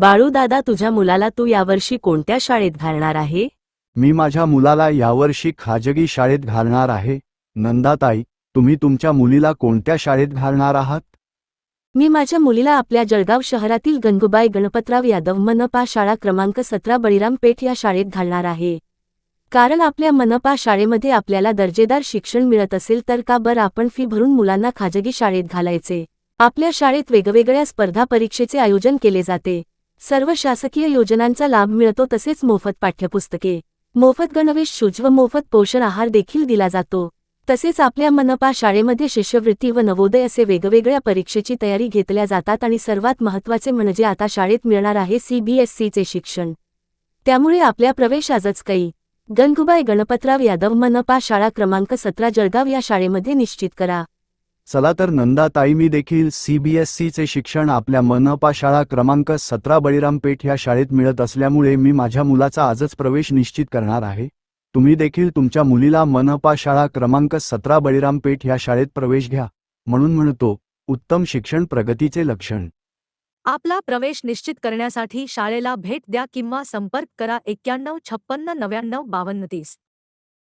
बाळू दादा तुझ्या मुलाला तू यावर्षी कोणत्या शाळेत घालणार आहे? मी माझ्या मुलाला यावर्षी खाजगी शाळेत घालणार आहे. नंदाताई तुम्ही तुमच्या मुलीला कोणत्या शाळेत घालणार आहात? मी माझ्या मुलीला आपल्या जळगाव शहरातील गंगूबाई गणपतराव यादव मनपा शाळा क्रमांक सतरा बळीराम पेठ या शाळेत घालणार आहे. कारण आपल्या मनपा शाळेमध्ये आपल्याला दर्जेदार शिक्षण मिळत असेल तर का बरं आपण फी भरून मुलांना खाजगी शाळेत घालायचे? आपल्या शाळेत वेगवेगळ्या स्पर्धा परीक्षेचे आयोजन केले जाते. सर्व शासकीय योजनांचा लाभ मिळतो तसेच मोफत पाठ्यपुस्तके मोफत गणवेश शूज व मोफत पोषण आहार देखील दिला जातो. तसेच आपल्या मनपा शाळेमध्ये शिष्यवृत्ती व नवोदय असे वेगवेगळ्या परीक्षेची तयारी घेतल्या जातात आणि सर्वात महत्त्वाचे म्हणजे आता शाळेत मिळणार आहे सीबीएसईचे शिक्षण. त्यामुळे आपल्या प्रवेश आजच काही. गंगूबाई गणपतराव यादव मनपा शाळा क्रमांक सतरा जळगाव या शाळेमध्ये निश्चित करा. चला तर नंदाताई मी देखील सीबीएससीचे शिक्षण आपल्या मनपा शाळा क्रमांक सतरा बळीरामपेठ या शाळेत मिळत असल्यामुळे मी माझ्या मुलाचा आजच प्रवेश निश्चित करणार आहे. तुम्ही देखील तुमच्या मुलीला मनपा शाळा क्रमांक सतरा बळीरामपेठ या शाळेत प्रवेश घ्या म्हणून म्हणतो उत्तम शिक्षण प्रगतीचे लक्षण. आपला प्रवेश निश्चित करण्यासाठी शाळेला भेट द्या किंवा संपर्क करा एक्क्याण्णव छप्पन्न नव्याण्णव बावन्न तीस.